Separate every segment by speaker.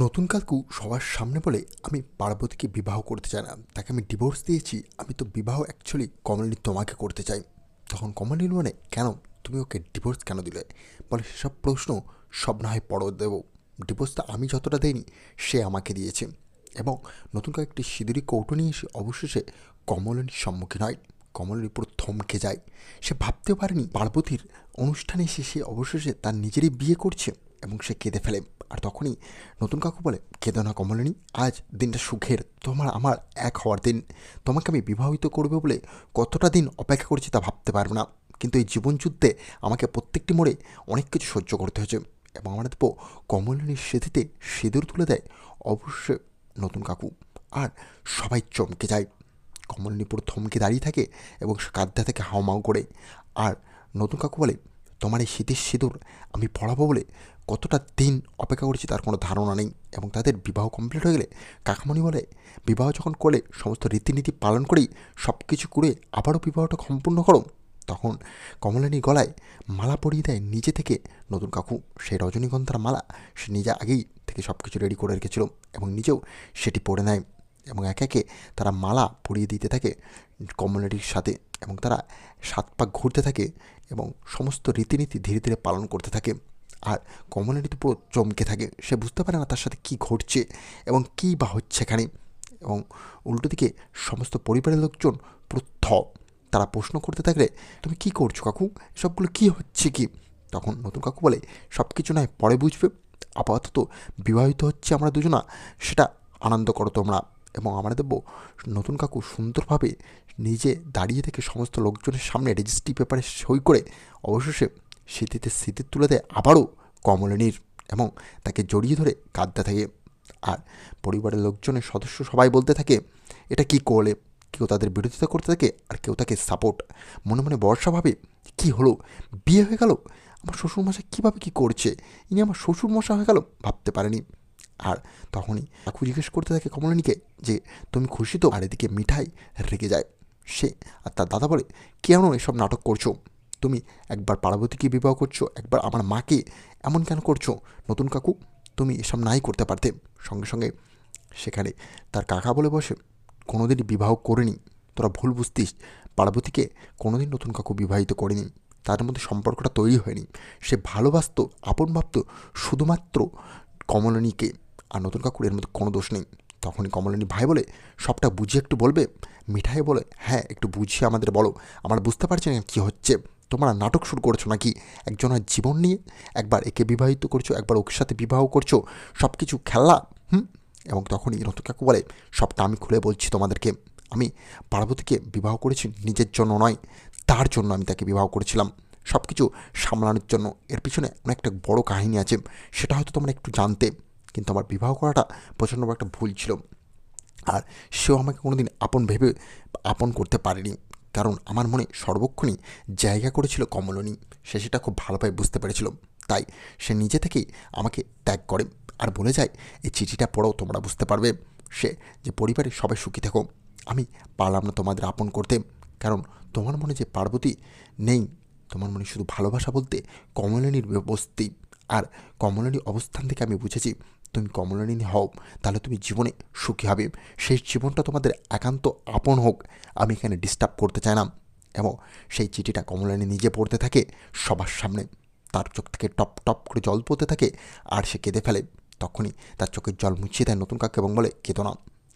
Speaker 1: নতুন কাকু সবার সামনে বলে আমি পার্বতীকে বিবাহ করতে চাই না। তাকে আমি ডিভোর্স দিয়েছি, আমি তো বিবাহ অ্যাকচুয়ালি কমলিনী তোমাকে করতে চাই। তখন কমলিনী মানে কেন? তুমি ওকে ডিভোর্স কেন দিলে? বলে, সেসব প্রশ্ন সব না হয় পরও দেবো। ডিভোর্সটা আমি যতটা দেইনি, সে আমাকে দিয়েছে। এবং নতুন কয়েকটি সিঁদুরি কৌটো নিয়ে এসে অবশেষে কমলিনীর সম্মুখীন হয়। কমলিনী পুরো থমকে যায়। সে ভাবতেও পারেনি পার্বতীর অনুষ্ঠানে এসে সে অবশেষে তার নিজেরই বিয়ে করছে। এবং সে কেঁদে ফেলে। আর তখনই নতুন কাকু বলে, কেঁদো না কমলিনী, আজ দিনটা সুখের। তোমার, আমার এক হওয়ার দিন। তোমাকে আমি বিবাহিত করবে বলে কতটা দিন অপেক্ষা করেছি তা ভাবতে পারব না। কিন্তু এই জীবনযুদ্ধে আমাকে প্রত্যেকটি মোড়ে অনেক কিছু সহ্য করতে হয়েছে এবং আমার দেখব কমলিনীর স্মৃতিতে সিঁদুর তুলে দেয় অবশ্যই নতুন কাকু। আর সবাই চমকে যায়। কমলিনী পুরো থমকে দাঁড়িয়ে থাকে এবং সে কাঁদতে থেকে হাওমাও করে। আর নতুন কাকু বলে তোমার এই শীতের সিঁদুর আমি পড়াবো বলে কতটা দিন অপেক্ষা করেছি তার কোনো ধারণা নেই এবং তাদের বিবাহ কমপ্লিট হয়ে গেলে কাকামণি বলে, বিবাহ যখন করলে সমস্ত রীতিনীতি পালন করেই সব কিছু করে আবারও বিবাহটা সম্পূর্ণ করো, তখন কমলিনী গলায় মালা পরিয়ে দেয় নিজে থেকে নতুন কাকু। সেই রজনীগন্ধার মালা সে নিজে আগেই থেকে সব কিছু রেডি করে রেখেছিল এবং নিজেও সেটি পরে নেয় এবং একে একে তারা মালা পরিয়ে দিতে থাকে কমলিনীর সাথে। এবং তারা সাত পাক ঘুরতে থাকে এবং সমস্ত রীতিনীতি ধীরে ধীরে পালন করতে থাকে। আর কমলিনী তো পুরো চমকে থাকে। সে বুঝতে পারে না তার সাথে কী ঘটছে এবং কী বা হচ্ছে এখানে। এবং উল্টো দিকে সমস্ত পরিবারের লোকজন পুরো থ। তারা প্রশ্ন করতে থাকলে, তুমি কি করছ কাকু? সবগুলো কি হচ্ছে কি? তখন নতুন কাকু বলে সব কিছু নয়, পরে বুঝবে। আপাতত বিবাহিত হচ্ছে আমরা দুজনা। সেটা আনন্দ করো তোমরা। এবং আমরা দেখব নতুন কাকু সুন্দরভাবে নিজে দাঁড়িয়ে থেকে সমস্ত লোকজনের সামনে রেজিস্ট্রি পেপারে সই করে অবশেষে স্মৃতিতে স্মৃতি তুলে দেয় আবারও কমলিনীর এবং তাকে জড়িয়ে ধরে কাঁদতে থাকে। আর পরিবারের লোকজনের সদস্য সবাই বলতে থাকে, এটা কি করলে? কেউ তাদের বিরোধিতা করতে থাকে আর কেউ তাকে সাপোর্ট মনে মনে বর্ষা ভাবে, কী হলো? বিয়ে হয়ে গেল? আমার শ্বশুরমশাই কীভাবে কী করছে? ইনি আমার শ্বশুরমশা হয়ে গেল? ভাবতে পারেনি। আর তখনই কাকু জিজ্ঞেস করতে থাকে কমলিনীকে যে, তুমি খুশি তো? আর এদিকে মিঠাই রেগে যায়। সে আর তার দাদা বলে, কেন এসব নাটক করছ? তুমি একবার পার্বতীকে বিবাহ করছ, একবার আমার মাকে এমন কেন করছ? নতুন কাকু, তুমি এসব নাই করতে পারতে। সঙ্গে সঙ্গে সেখানে তার কাকা বলে বসে, কোনোদিনই বিবাহ করেনি। তোরা ভুল বুঝতিস। পার্বতীকে কোনোদিন নতুন কাকু বিবাহিত করেনি। তাদের মধ্যে সম্পর্কটা তৈরি হয়নি। সে ভালোবাসত, আপন ভাবত শুধুমাত্র কমলিনীকে। আর নতুন কাকুর এর মধ্যে কোনো দোষ নেই। তখনই কমলিনী ভাই বলে, সবটা বুঝিয়ে একটু বলবে? মিঠাই বলে হ্যাঁ একটু বুঝিয়ে আমাদের বলো। আমরা বুঝতে পারছি না কী হচ্ছে? তোমরা নাটক শুরু করছ নাকি? একজনের জীবন নিয়ে? একবার একে বিবাহিত করছ, একবার ওকে সাথে বিবাহ করছ সব কিছু খেলা? হুম? এবং তখনই নতুন কাকু বলে, সবটা আমি খুলে বলছি তোমাদেরকে। আমি পার্বতীকে বিবাহ করেছি নিজের জন্য নয়, তার জন্য আমি তাকে বিবাহ করেছিলাম। সব কিছু সামলানোর জন্য এর পিছনে অনেকটা বড় কাহিনী আছে, সেটা হয়তো তোমরা একটু জানতে। কিন্তু আমার বিবাহ করাটা প্রচণ্ড একটা ভুল ছিল। আর সেও আমাকে কোনোদিন আপন ভেবে আপন করতে পারেনি। কারণ আমার মনে সর্বক্ষণই জায়গা করেছিল কমলনী। সে সেটা খুব ভালোভাবে বুঝতে পেরেছিল। তাই সে নিজে থেকেই আমাকে ত্যাগ করে। আর বলে যায় এই চিঠিটা পড়াও তোমরা বুঝতে পারবে সে যে পরিবারে সবাই সুখী থাকো। আমি পারলাম না তোমাদের আপন করতে। কারণ তোমার মনে যে পার্বতী নেই, তোমার মনে শুধু ভালোবাসা বলতে কমলিনীর বস্তি আর কমলিনীর অবস্থান থেকে আমি বুঝেছি তুমি কমলিনী হও, তাহলে তুমি জীবনে সুখী হবে। সেই জীবনটা তোমাদের একান্ত আপন হোক, আমি এখানে ডিস্টার্ব করতে চাই না। এবং সেই চিঠিটা কমলিনী নিজে পড়তে থাকে সবার সামনে। তার চোখ থেকে টপ টপ করে জল পড়তে থাকে আর সে কেঁদে ফেলে। তখনই তার চোখের জল মুছিয়ে দেয় নতুন কাকে এবং বলে, কেঁদো না।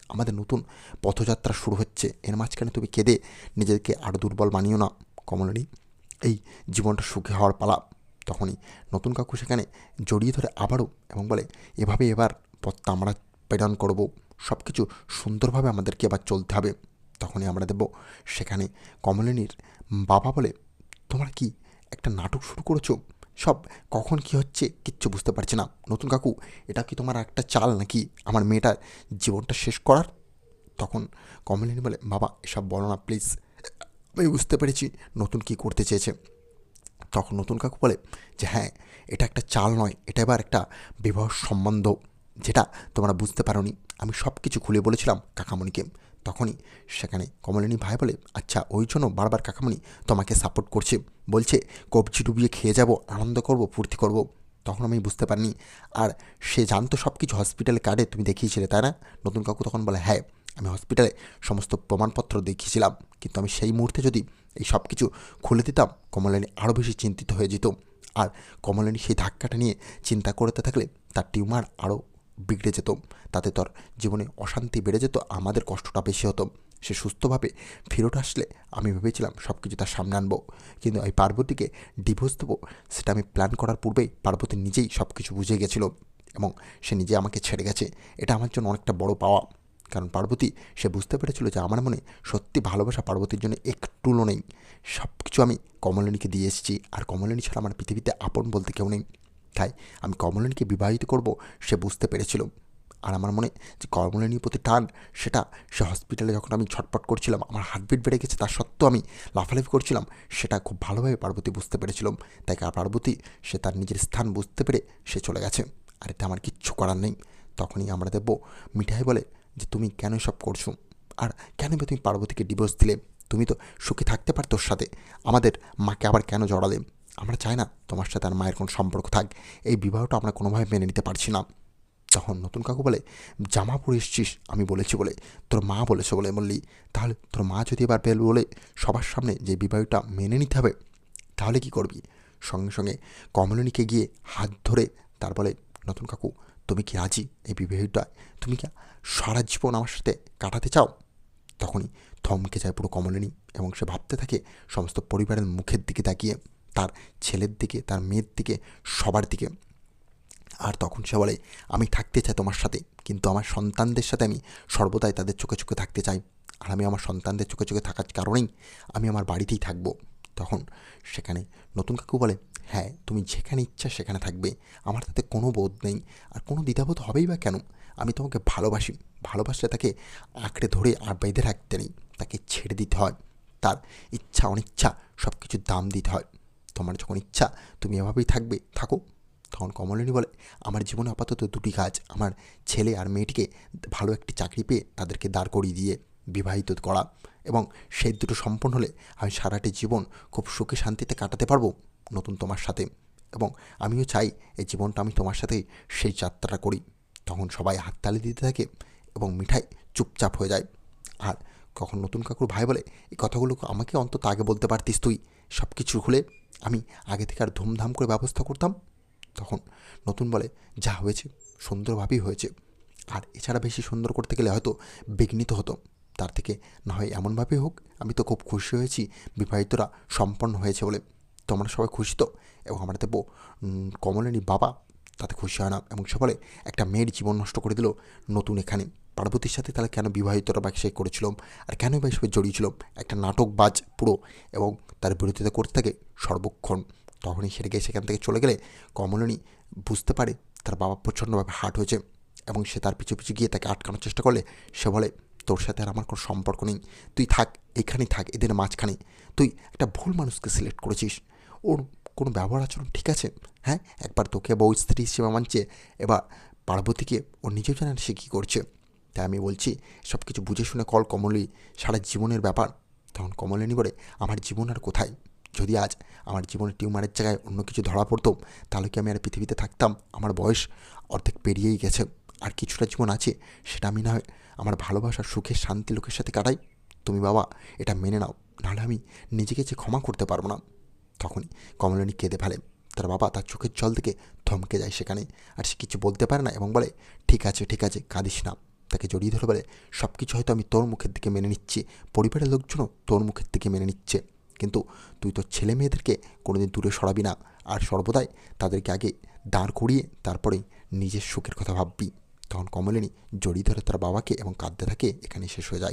Speaker 1: আমাদের নতুন পথযাত্রা শুরু হচ্ছে। এর মাঝখানে তুমি কেঁদে নিজেকে আরও দুর্বল মানিও না কমলিনী এই জীবনটা সুখী হওয়ার পালা। তখনই নতুন কাকু সেখানে জড়িয়ে ধরে আবারও এবং বলে, এভাবে এবার পথটা আমরা প্রেরণ করব। সব কিছু সুন্দরভাবে আমাদেরকে এবার চলতে হবে। তখনই আমরা দেব সেখানে কমলিনীর বাবা বলে, তোমরা কি একটা নাটক শুরু করেছ? সব কখন কি হচ্ছে কিচ্ছু বুঝতে পারছি না। নতুন কাকু, এটা কি তোমার একটা চাল নাকি? আমার মেয়েটার জীবনটা শেষ করার? তখন কমলিনী বলে, বাবা, এসব বলো না, প্লিজ। আমি বুঝতে পেরেছি নতুন কি করতে চেয়েছে। তখন নতুন কাকু বলে যে হ্যাঁ এটা একটা চাল নয়, এটা এবার একটা বিবাহ সম্বন্ধ, যেটা তোমরা বুঝতে পারোনি। আমি সব কিছু খুলে বলেছিলাম কাকামণিকে। তখনই সেখানে কমলিনী ভাই বলে আচ্ছা ওই জন্য বারবার কাকামণি তোমাকে সাপোর্ট করছে। বলছে, কবজি ডুবিয়ে খেয়ে যাব, আনন্দ করব, ফুর্তি করব। তখন আমি বুঝতে পারিনি। আর সে জানতো সব কিছু হসপিটালে কার্ডে তুমি দেখিয়েছিলে, তাই না? নতুন কাকু তখন বলে হ্যাঁ আমি হসপিটালে সমস্ত প্রমাণপত্র দেখিয়েছিলাম। কিন্তু আমি সেই মুহূর্তে যদি এই সব কিছু খুলে দিতাম, কমলানী আরও বেশি চিন্তিত হয়ে যেত। আর কমলানি সেই ধাক্কাটা নিয়ে চিন্তা করতে থাকলে তার টিউমার আরও বিগড়ে যেত। তাতে তোর জীবনে অশান্তি বেড়ে যেত, আমাদের কষ্টটা বেশি হতো। সে সুস্থভাবে ফেরত আসলে আমি ভেবেছিলাম সব কিছু তার সামনে আনব। কিন্তু এই পার্বতীকে ডিভোর্স দেবো, সেটা আমি প্ল্যান করার পূর্বেই পার্বতী নিজেই সব কিছু বুঝে গেছিল এবং সে নিজে আমাকে ছেড়ে গেছে। এটা আমার জন্য অনেকটা বড় পাওয়া। কারণ পার্বতী, সে বুঝতে পেরেছিল যে আমার মনে সত্যি ভালোবাসা পার্বতীর জন্য একটুও নেই। সব কিছু আমি কমলিনীকে দিয়ে এসেছি, আর কমলিনী ছাড়া আমার পৃথিবীতে আপন বলতে কেউ নেই। তাই আমি কমলিনীকে বিবাহিত করব, সে বুঝতে পেরেছিল। আর আমার মনে যে কমলিনীর প্রতি টান, সেটা সে হসপিটালে যখন আমি ছটপট করছিলাম, আমার হার্টবিট বেড়ে গেছে, তার সত্ত্বেও আমি লাফালাফি করছিলাম, সেটা খুব ভালোভাবে পার্বতী বুঝতে পেরেছিলাম তাই পার্বতী, সে তার নিজের স্থান বুঝতে পেরে সে চলে গেছে। আর এতে আমার কিচ্ছু করার নেই। তখনই আমরা দেখব, মিঠাই বলে যে তুমি কেন সব করছ? আর কেন বা তুমি পার্বতীকে ডিভোর্স দিলে? তুমি তো সুখে থাকতে পারতো ওর সাথে। আমাদের মাকে আবার কেন জড়ালে? আমরা চাই না তোমার সাথে আর মায়ের কোনো সম্পর্ক থাক। এই বিবাহটা আমরা কোনোভাবে মেনে নিতে পারছি না। তখন নতুন কাকু বলে জামা পরে এসছিস? আমি বলেছি বলে, তোর মা বলেছে বলে বললি। তাহলে তোর মা যদি এবার বেল বলে সবার সামনে যে বিবাহটা মেনে নিতে হবে, তাহলে কি করবি? সঙ্গে সঙ্গে কমলিনীকে গিয়ে হাত ধরে তার বলে, নতুন কাকু তুমি কি রাজি? এই বিবাহটা তুমি কি সারা জীবন আমার সাথে কাটাতে চাও? তখনই থমকে যায় পুরো কমলিনী এবং সে ভাবতে থাকে সমস্ত পরিবারের মুখের দিকে তাকিয়ে, তার ছেলের দিকে, তার মেয়ের দিকে, সবার দিকে। আর তখন সে বলে, আমি থাকতে চাই তোমার সাথে, কিন্তু আমার সন্তানদের সাথে আমি সর্বদাই তাদের চোখে চোখে থাকতে চাই। আর আমি আমার সন্তানদের চোখে চোখে থাকার কারণেই আমি আমার বাড়িতেই থাকব। তখন সেখানে নতুন কাকু বলে হ্যাঁ তুমি যেখানে ইচ্ছা সেখানে থাকবে। আমার তাতে কোনো বোধ নেই। আর কোনো দ্বিধাবোধ হবেই বা কেন? আমি তোমাকে ভালোবাসি। ভালোবাসলে তাকে আঁকড়ে ধরে আর বেঁধে রাখতে নেই। তাকে ছেড়ে দিতে হয়। তার ইচ্ছা, অনিচ্ছা সব কিছুর দাম দিতে হয়। তোমার যখন ইচ্ছা, তুমি এভাবেই থাকবে, থাকো। তখন কমলিনী বলে, আমার জীবনে আপাতত দুটি কাজ। আমার ছেলে আর মেয়েটিকে ভালো একটি চাকরি পেয়ে তাদেরকে দাঁড় করিয়ে দিয়ে বিবাহিত করা। এবং সেই দুটো সম্পন্ন হলে আমি সারাটি জীবন খুব সুখে শান্তিতে কাটাতে পারব। নতুন তোমার সাথে এবং আমিও চাই এই জীবনটা আমি তোমার সাথে সেই যাত্রাটা করি। তখন সবাই হাততালি দিতে থাকে এবং মিঠাই চুপচাপ হয়ে যায়। আর কখন নতুন কাকুর ভাই বলে, এই কথাগুলো আমাকে অন্তত আগে বলতে পারতিস তুই। সব কিছু খুলে আমি আগে থেকে আর ধুমধাম করে ব্যবস্থা করতাম। তখন নতুন বলে, যা হয়েছে সুন্দরভাবেই হয়েছে। আর এছাড়া বেশি সুন্দর করতে গেলে হয়তো বিঘ্নিত হতো। তার থেকে না হয় এমনভাবে হোক, আমি তো খুব খুশি হয়েছি, বিবাহিতরা সম্পন্ন হয়েছে বলে। তোমরা সবাই খুশি তো? এবং আমরা দেবো কমলিনী বাবা তাতে খুশি হয় না এবং সে বলে, একটা মেয়ের জীবন নষ্ট করে দিল নতুন এখানে। পার্বতীর সাথে তাহলে কেন বিবাহিতরা বা সে করেছিল আর কেন বা এসবে জড়িয়েছিল একটা নাটকবাজ পুরো এবং তার বিরোধিতা করতে থাকে সর্বক্ষণ। তখনই সেরে গিয়ে সেখান থেকে চলে গেলে কমলিনী বুঝতে পারে তার বাবা প্রচণ্ডভাবে হার্ট হয়েছে এবং সে তার পিছু পিছু গিয়ে তাকে আটকানোর চেষ্টা করলে সে বলে, তোর সাথে আর আমার কোনো সম্পর্ক নেই। তুই থাক, এখানেই থাক, এদের মাঝখানে। তুই একটা ভুল মানুষকে সিলেক্ট করেছিস। ওর কোনো ব্যবহার আচরণ ঠিক আছে। হ্যাঁ একবার তোকে বউ, স্ত্রী হিসেবে মানছে, এবার পার্বতীকে ও নিজেও জানেন সে কী করছে? তাই আমি বলছি, সব কিছু বুঝে শুনে কল কমলি, সারা জীবনের ব্যাপার। তখন কমলিনী বলে, আমার জীবন আর কোথায়? যদি আজ আমার জীবনের টিউমারের জায়গায় অন্য কিছু ধরা পড়তো, তাহলে কি আমি আর পৃথিবীতে থাকতাম? আমার বয়স অর্ধেক পেরিয়েই গেছে। আর কিছুটা জীবন আছে, সেটা আমি না হয় আমার ভালোবাসার সুখের শান্তি, লোকের সাথে কাটাই। তুমি বাবা, এটা মেনে নাও। নাহলে আমি নিজেকে যে ক্ষমা করতে পারব না। তখনই কমলিনী কেঁদে ফেলে। তার বাবা তার চোখের জল থেকে থমকে যায় সেখানে। আর সে কিছু বলতে পারে না এবং বলে, ঠিক আছে ঠিক আছে, কাঁদিস না। তাকে জড়িয়ে ধরে বলে সব কিছু হয়তো আমি তোর মুখের দিকে মেনে নিচ্ছি। পরিবারের লোকজনও তোর মুখের দিকে মেনে নিচ্ছে। কিন্তু তুই তোর ছেলে মেয়েদেরকে কোনোদিন দূরে সরাবি না। আর সর্বদাই তাদেরকে আগে দাঁড় করিয়ে তারপরে নিজের সুখের কথা ভাববি। তখন কমলিনী জড়িয়ে ধরে তার বাবাকে এবং কাঁদতে থাকে এখানে শেষ হয়ে যায়।